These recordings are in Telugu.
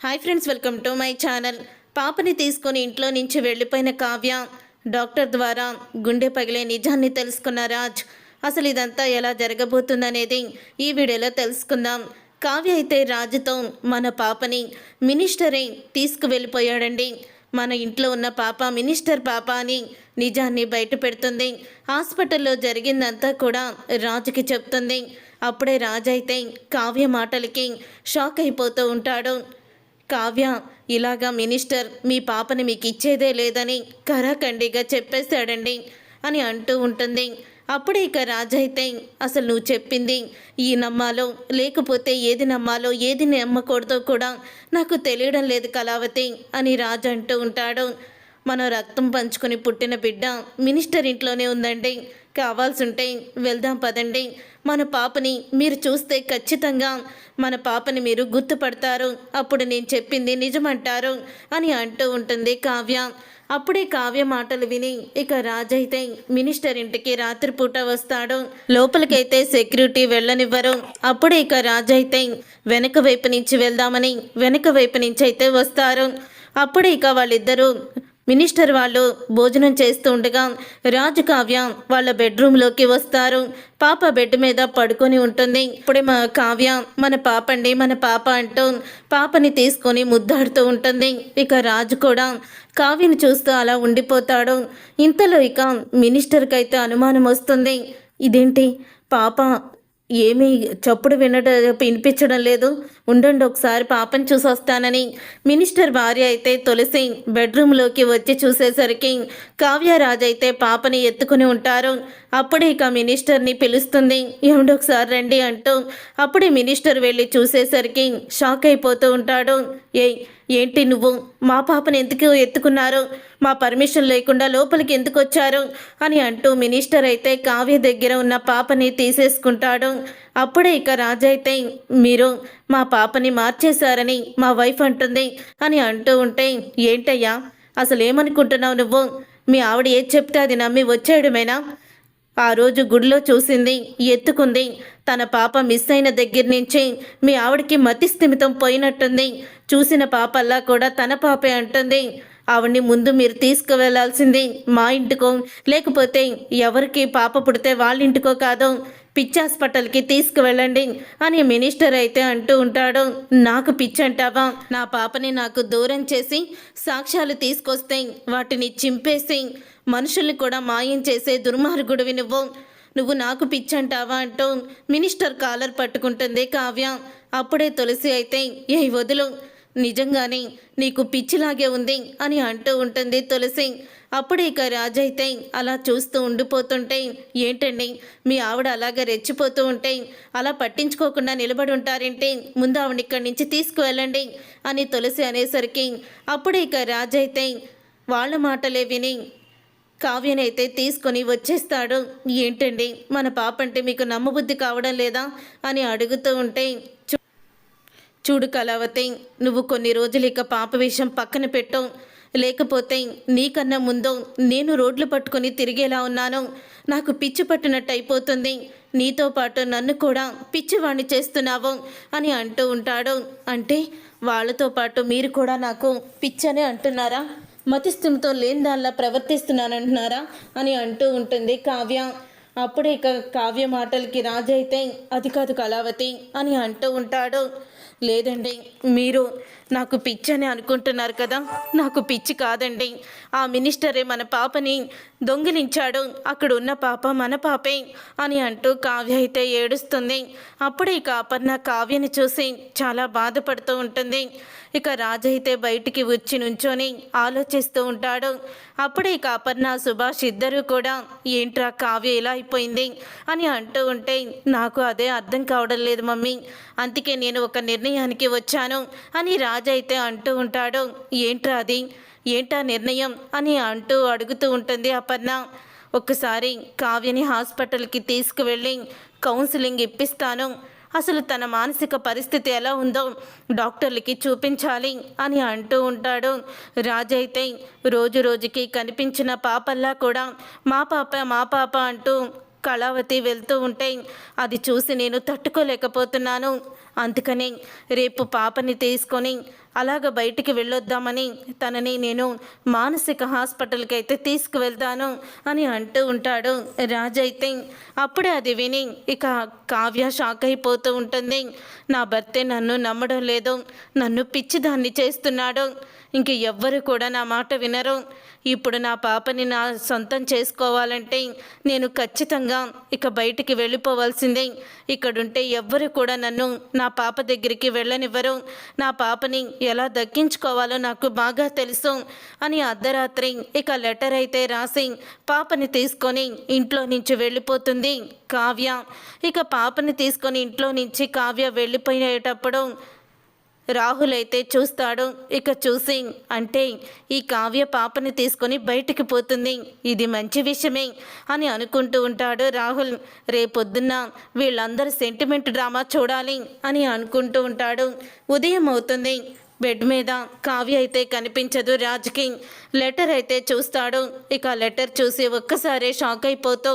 Hi friends welcome to my channel. పాపని తీసుకొని ఇంట్లో నుంచి వెళ్ళిపోయిన కావ్య డాక్టర్ ద్వారా గుండె పగిలే నిజాన్ని తెలుసుకున్న రాజ్. అసలు ఇదంతా ఎలా జరగబోతుందనేది ఈ వీడియోలో తెలుసుకుందాం. కావ్య అయితే రాజుతో మన పాపని మినిస్టరే తీసుకువెళ్ళిపోయాడండి. మన ఇంట్లో ఉన్న పాప మినిస్టర్ పాప అని నిజాన్ని బయట పెడుతుంది. హాస్పిటల్లో జరిగిందంతా కూడా రాజుకి చెప్తుంది. అప్పుడే రాజు అయితే కావ్య మాటలకి షాక్ అయిపోతూ ఉంటాడు. కావ్య ఇలాగా మినిస్టర్ మీ పాపని మీకు ఇచ్చేదే లేదని కరాఖండిగా చెప్పేశాడండి అని అంటూ ఉంటుంది. అప్పుడే ఇక రాజైతే అసలు నువ్వు చెప్పింది ఈ నమ్మాలో లేకపోతే ఏది నమ్మాలో ఏది నమ్మకూడదో కూడా నాకు తెలియడం లేదు కళావతి అని రాజు అంటూ ఉంటాడు. మనం రక్తం పంచుకొని పుట్టిన బిడ్డ మినిస్టర్ ఇంట్లోనే ఉందండి. కావాల్సి ఉంటే వెళ్దాం పదండి. మన పాపని మీరు చూస్తే ఖచ్చితంగా మన పాపని మీరు గుర్తుపడతారు. అప్పుడు నేను చెప్పింది నిజమంటారు అని అంటూ ఉంటుంది కావ్య. అప్పుడే కావ్య మాటలు విని ఇక రాజైతే మినిస్టర్ ఇంటికి రాత్రిపూట వస్తాడు. లోపలికైతే సెక్యూరిటీ వెళ్ళనివ్వరు. అప్పుడే ఇక రాజైతే వెనక వైపు నుంచి వెళ్దామని వెనక వైపు నుంచి అయితే వస్తారు. అప్పుడే ఇక వాళ్ళిద్దరూ మినిస్టర్ వాళ్ళు భోజనం చేస్తూ ఉండగా రాజు కావ్య వాళ్ళ బెడ్రూమ్లోకి వస్తారు. పాప బెడ్ మీద పడుకొని ఉంటుంది. ఇప్పుడే మా కావ్య మన పాప అండి మన పాప అంటూ పాపని తీసుకొని ముద్దాడుతూ ఉంటుంది. ఇక రాజు కూడా కావ్యని చూస్తూ అలా ఉండిపోతాడు. ఇంతలో ఇక మినిస్టర్కి అయితే అనుమానం వస్తుంది. ఇదేంటి? పాప ఏమీ చప్పుడు వినడం వినిపించడం లేదు. ఉండండి ఒకసారి పాపని చూసి వస్తానని మినిస్టర్ భార్య అయితే తులసి బెడ్రూమ్లోకి వచ్చి చూసేసరికి కావ్యరాజ్ అయితే పాపని ఎత్తుకుని ఉంటారు. అప్పుడే ఇక మినిస్టర్ని పిలుస్తుంది. ఏమిటి ఒకసారి రండి అంటూ అప్పుడే మినిస్టర్ వెళ్ళి చూసేసరికి షాక్ అయిపోతూ ఉంటాడు. ఏయ్ ఏంటి నువ్వు? మా పాపని ఎందుకు ఎత్తుకున్నారు? మా పర్మిషన్ లేకుండా లోపలికి ఎందుకు వచ్చారు? అని అంటూ మినిస్టర్ అయితే కావ్య దగ్గర ఉన్న పాపని తీసేసుకుంటాడు. అప్పుడే ఇక రాజైతే మీరు మా పాపని మార్చేశారని మా వైఫ్ అంటుంది అని అంటూ ఉంటే ఏంటయ్యా అసలు ఏమనుకుంటున్నావు నువ్వు? మీ ఆవిడ ఏది చెప్తే అది నమ్మి వచ్చేయడమేనా? ఆ రోజు గుడిలో చూసింది ఎత్తుకుంది. తన పాప మిస్ అయిన దగ్గర నుంచి మీ ఆవిడకి మతి స్థిమితం పోయినట్టుంది. చూసిన పాపల్లా కూడా తన పాపే అంటుంది. ఆవిడ్ని ముందు మీరు తీసుకువెళ్ళాల్సింది మా ఇంటికో లేకపోతే ఎవరికి పాప పుడితే వాళ్ళ ఇంటికో కాదో పిచ్చి హాస్పిటల్కి తీసుకువెళ్ళండి అని మినిస్టర్ అయితే అంటూ ఉంటాడు. నాకు పిచ్చి అంటావా నా పాపని నాకు దూరం చేసి సాక్ష్యాలు తీసుకొస్తే వాటిని చింపేసి మనుషుల్ని కూడా మాయం చేసే దుర్మార్గుడివి నువ్వు. నువ్వు నాకు పిచ్చంటావా? అంటూ మినిస్టర్ కాలర్ పట్టుకుంటుంది కావ్య. అప్పుడే తులసి అయితే ఏ వదులు నిజంగానే నీకు పిచ్చిలాగే ఉంది అని అంటూ ఉంటుంది తులసి. అప్పుడే ఇక రాజైతే అలా చూస్తూ ఉండిపోతుంటే ఏంటండి? మీ ఆవిడ అలాగే రెచ్చిపోతూ ఉంటే అలా పట్టించుకోకుండా నిలబడి ఉంటారంటే? ముందు ఆవిడ ఇక్కడి నుంచి తీసుకువెళ్ళండి అని తులసి అనేసరికి అప్పుడే ఇక రాజైతే వాళ్ళ మాటలే విని కావ్యనైతే తీసుకొని వచ్చేస్తాడు. ఏంటండి? మన పాప అంటే మీకు నమ్మబుద్ధి కావడం లేదా? అని అడుగుతూ ఉంటే చూ- చూడు కళావతి నువ్వు కొన్ని రోజులు ఇక పాప విషయం పక్కన పెట్టావు లేకపోతే నీకన్నా ముందు నేను రోడ్లు పట్టుకొని తిరిగేలా ఉన్నాను. నాకు పిచ్చి పట్టినట్టు అయిపోతుంది నీతో పాటు నన్ను కూడా పిచ్చివాణ్ణి చేస్తున్నావు అని అంటూ ఉంటాడు. అంటే వాళ్ళతో పాటు మీరు కూడా నాకు పిచ్చనే అంటున్నారా? మతిస్థిమితో లేని దానిలా ప్రవర్తిస్తున్నానంటున్నారా? అని అంటూ ఉంటుంది కావ్య. అప్పుడే ఇక కావ్య మాటలకి రాజైతే అది కాదు కళావతి అని అంటూ ఉంటాడు. లేదండి మీరు నాకు పిచ్చి అని అనుకుంటున్నారు కదా నాకు పిచ్చి కాదండి. ఆ మినిస్టరే మన పాపని దొంగిలించాడు. అక్కడ ఉన్న పాప మన పాపే అని అంటూ కావ్య అయితే ఏడుస్తుంది. అప్పుడే ఇక అపర్ణ కావ్యని చూసి చాలా బాధపడుతూ ఉంటుంది. ఇక రాజు అయితే బయటికి వచ్చి నుంచొని ఆలోచిస్తూ ఉంటాడు. అప్పుడే ఇక అపర్ణ సుభాష్ ఇద్దరు కూడా ఏంట్రా కావ్య ఇలా అయిపోయింది? అని అంటూ ఉంటే నాకు అదే అర్థం కావడం లేదు మమ్మీ. అందుకే నేను ఒక నిర్ణయం నిర్ణయానికి వచ్చాను అని రాజు అయితే అంటూ ఉంటాడు. ఏంట్రా అది? ఏంటా నిర్ణయం? అని అంటూ అడుగుతూ ఉంటుంది అపర్ణ. ఒక్కసారి కావ్యని హాస్పిటల్కి తీసుకువెళ్ళి కౌన్సిలింగ్ ఇప్పిస్తాను. అసలు తన మానసిక పరిస్థితి ఎలా ఉందో డాక్టర్లకి చూపించాలి అని అంటూ ఉంటాడు. రాజైతే రోజు రోజుకి కనిపించిన పాపల్లా కూడా మా పాప మా పాప అంటూ కళావతి వెళ్తూ ఉంటే అది చూసి నేను తట్టుకోలేకపోతున్నాను. అందుకని రేపు పాపని తీసుకొని అలాగ బయటికి వెళ్ళొద్దామని తనని నేను మానసిక హాస్పిటల్కి అయితే తీసుకువెళ్తాను అని అంటూ ఉంటాడు. రాజు అయితే అప్పుడే అది విని ఇక కావ్య షాక్ అయిపోతూ ఉంటుంది. నా భర్తే నన్ను నమ్మడం లేదు. నన్ను పిచ్చిదాన్ని చేస్తున్నాడు. ఇంక ఎవ్వరు కూడా నా మాట వినరు. ఇప్పుడు నా పాపని నా సొంతం చేసుకోవాలంటే నేను ఖచ్చితంగా ఇక బయటికి వెళ్ళిపోవాల్సిందే. ఇక్కడుంటే ఎవ్వరు కూడా నన్ను నా నా పాప దగ్గరికి వెళ్ళనివ్వరు. నా పాపని ఎలా దక్కించుకోవాలో నాకు బాగా తెలుసు అని అర్ధరాత్రి ఇక లెటర్ అయితే రాసి పాపని తీసుకొని ఇంట్లో నుంచి వెళ్ళిపోతుంది కావ్య. ఇక పాపని తీసుకొని ఇంట్లో నుంచి కావ్య వెళ్ళిపోయేటప్పుడు రాహుల్ అయితే చూస్తాడు. ఇక చూసి అంటే ఈ కావ్య పాపని తీసుకొని బయటికి పోతుంది. ఇది మంచి విషయమే అని అనుకుంటూ ఉంటాడు రాహుల్. రేపొద్దున్న వీళ్ళందరూ సెంటిమెంట్ డ్రామా చూడాలి అని అనుకుంటూ ఉంటాడు. ఉదయం అవుతుంది. బెడ్ మీద కావ్య అయితే కనిపించదు రాజ్కి. లెటర్ అయితే చూస్తాడు. ఇక లెటర్ చూసి ఒక్కసారే షాక్ అయిపోతూ.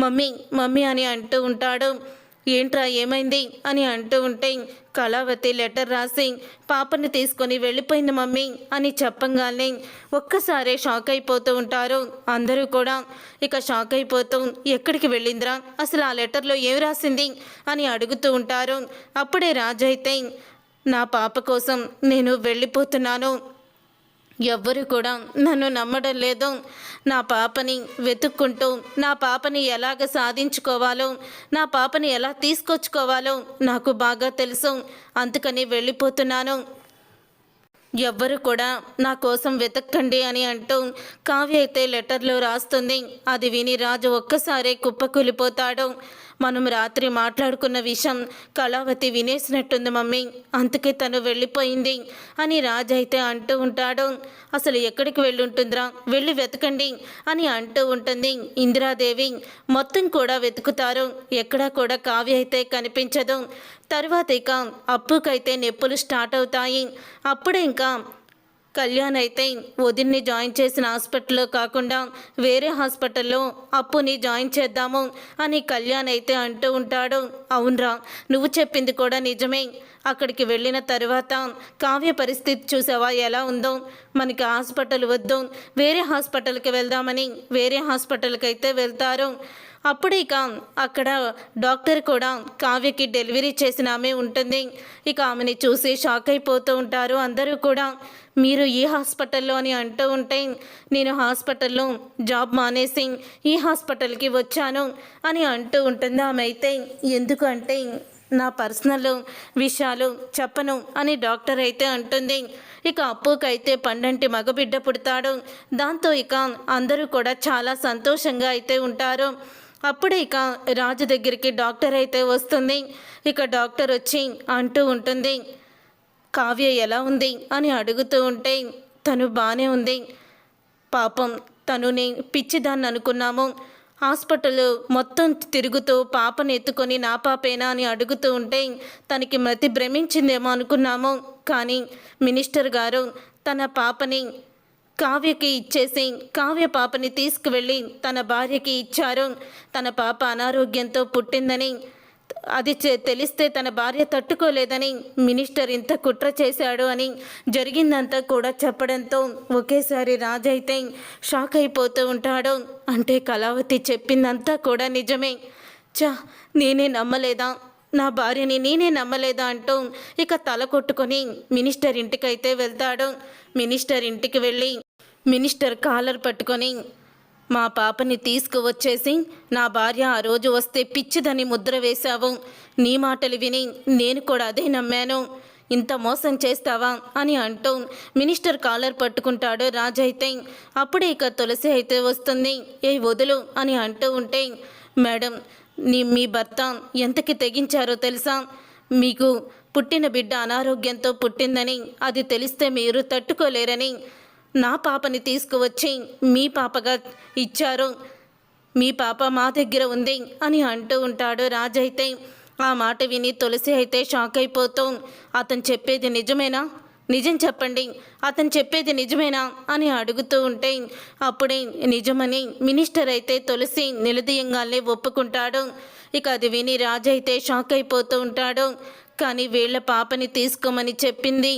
మమ్మీ మమ్మీ అని అంటూ ఉంటాడు. ఏంట్రా ఏమైంది అని అంటూ ఉంటే కళావతి లెటర్ రాసి పాపని తీసుకొని వెళ్ళిపోయింది మమ్మీ అని చెప్పంగానే ఒక్కసారే షాక్ అయిపోతూ ఉంటారు. అందరూ కూడా ఇక షాక్ అయిపోతూ ఎక్కడికి వెళ్ళిందిరా? అసలు ఆ లెటర్లో ఏం రాసింది? అని అడుగుతూ ఉంటారు. అప్పుడే రాజు అయితే నా పాప కోసం నేను వెళ్ళిపోతున్నాను. ఎవ్వరు కూడా నన్ను నమ్మడం లేదు. నా పాపని వెతుక్కుంటూ నా పాపని ఎలాగ సాధించుకోవాలో నా పాపని ఎలా తీసుకొచ్చుకోవాలో నాకు బాగా తెలుసు. అందుకని వెళ్ళిపోతున్నాను. ఎవ్వరు కూడా నా కోసం వెతక్కండి అని అంటూ కావ్య అయితే లెటర్లో రాస్తుంది. అది విని రాజు ఒక్కసారే కుప్పకూలిపోతాడు. మనం రాత్రి మాట్లాడుకున్న విషయం కళావతి వినేసినట్టుంది మమ్మీ. అందుకే తను వెళ్ళిపోయింది అని రాజు అయితే అంటూ ఉంటాడు. అసలు ఎక్కడికి వెళ్ళి ఉంటుందిరా వెళ్ళి వెతకండి అని అంటూ ఉంటుంది ఇందిరాదేవి. మొత్తం కూడా వెతుకుతారు. ఎక్కడా కూడా కావ్య అయితే కనిపించదు. తర్వాత ఇక అప్పుకైతే నొప్పులు స్టార్ట్ అవుతాయి. అప్పుడే ఇంకా కళ్యాణ్ అయితే వదిన్ని జాయిన్ చేసిన హాస్పిటల్లో కాకుండా వేరే హాస్పిటల్లో అప్పుని జాయిన్ చేద్దాము అని కళ్యాణ్ అయితే అంటూ ఉంటాడు. అవునరా నువ్వు చెప్పింది కూడా నిజమే. అక్కడికి వెళ్ళిన తర్వాత కావ్య పరిస్థితి చూసావా? ఎలా ఉందో? మనకి హాస్పిటల్ వద్దు. వేరే హాస్పిటల్కి వెళ్దామని వేరే హాస్పిటల్కి అయితే వెళ్తారు. అప్పుడు ఇక అక్కడ డాక్టర్ కూడా కావ్యకి డెలివరీ చేసిన ఆమె ఉంటుంది. ఇక ఆమెని చూసి షాక్ అయిపోతూ ఉంటారు అందరూ కూడా. మీరు ఈ హాస్పిటల్లో అని అంటూ ఉంటే నేను హాస్పిటల్లో జాబ్ మానేసి ఈ హాస్పిటల్కి వచ్చాను అని అంటూ ఉంటుంది ఆమె అయితే ఎందుకంటే నా పర్సనల్ విషయాలు చెప్పను అని డాక్టర్ అయితే అంటుంది. ఇక అప్పుకైతే పండంటి మగబిడ్డ పుడతాడు. దాంతో ఇక అందరూ కూడా చాలా సంతోషంగా అయితే ఉంటారు. అప్పుడే ఇక రాజు దగ్గరికి డాక్టర్ అయితే వస్తుంది. ఇక డాక్టర్ వచ్చి అంటూ ఉంటుంది కావ్య ఎలా ఉంది అని అడుగుతూ ఉంటే తను బాగానే ఉంది. పాపం తనునే పిచ్చిదాన్ని అనుకున్నాము. హాస్పిటల్ మొత్తం తిరుగుతూ పాపని ఎత్తుకొని నా పాపేనా అని అడుగుతూ ఉంటే తనకి మతి భ్రమించిందేమో అనుకున్నాము. కానీ మినిస్టర్ గారు తన పాపని కావ్యకి ఇచ్చేసి కావ్య పాపని తీసుకువెళ్ళి తన భార్యకి ఇచ్చారు. తన పాప అనారోగ్యంతో పుట్టిందని అది తెలిస్తే తన భార్య తట్టుకోలేదని మినిస్టర్ ఇంత కుట్ర చేశాడు అని జరిగిందంతా కూడా చెప్పడంతో ఒకేసారి రాజైతే షాక్ అయిపోతూ ఉంటాడు. అంటే కళావతి చెప్పిందంతా కూడా నిజమే. చా నేనే నమ్మలేదా? నా భార్యని నేనే నమ్మలేదా అంటూ ఇక తల కొట్టుకొని మినిస్టర్ ఇంటికైతే వెళ్తాడు. మినిస్టర్ ఇంటికి వెళ్ళి మినిస్టర్ కాలర్ పట్టుకొని మా పాపని తీసుకువచ్చేసి నా భార్య ఆ రోజు వస్తే పిచ్చిదని ముద్ర వేశావు. నీ మాటలు విని నేను కూడా అదే నమ్మాను. ఇంత మోసం చేస్తావా అని అంటూ మినిస్టర్ కాలర్ పట్టుకుంటాడు రాజైతే. అప్పుడే ఇక తులసి అయితే వస్తుంది. ఏ వదులు అని అంటూ ఉంటే మేడం నీ మీ భర్త ఎంతకి తెగించారో తెలుసా? మీకు పుట్టిన బిడ్డ అనారోగ్యంతో పుట్టిందని అది తెలిస్తే మీరు తట్టుకోలేరని. నా పాపని తీసుకువచ్చి మీ పాపగా ఇచ్చారు. మీ పాప మా దగ్గర ఉంది అని అంటూ ఉంటాడు రాజైతే. ఆ మాట విని తులసి అయితే షాక్ అయిపోతూ అతను చెప్పేది నిజమేనా? నిజం చెప్పండి. అతను చెప్పేది నిజమేనా? అని అడుగుతూ ఉంటే అప్పుడే నిజమని మినిస్టర్ అయితే తులసి నిలదీయంగానే ఒప్పుకుంటాడు. ఇక అది విని రాజు అయితే షాక్ అయిపోతూ ఉంటాడు. కానీ వీళ్ళ పాపని తీసుకోమని చెప్పింది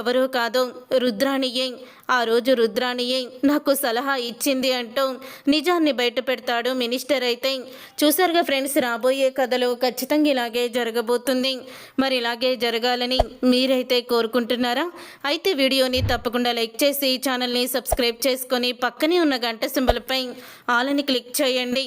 ఎవరో కాదో రుద్రాణియే. ఆ రోజు రుద్రాణియే నాకు సలహా ఇచ్చింది అంటూ నిజాన్ని బయట పెడతాడు మినిస్టర్ అయితే. చూసారుగా ఫ్రెండ్స్ రాబోయే కథలో ఖచ్చితంగా ఇలాగే జరగబోతుంది. మరి ఇలాగే జరగాలని మీరైతే కోరుకుంటున్నారా? అయితే వీడియోని తప్పకుండా లైక్ చేసి ఛానల్ని సబ్స్క్రైబ్ చేసుకొని పక్కనే ఉన్న గంట సింబల్పై ఆలని క్లిక్ చేయండి.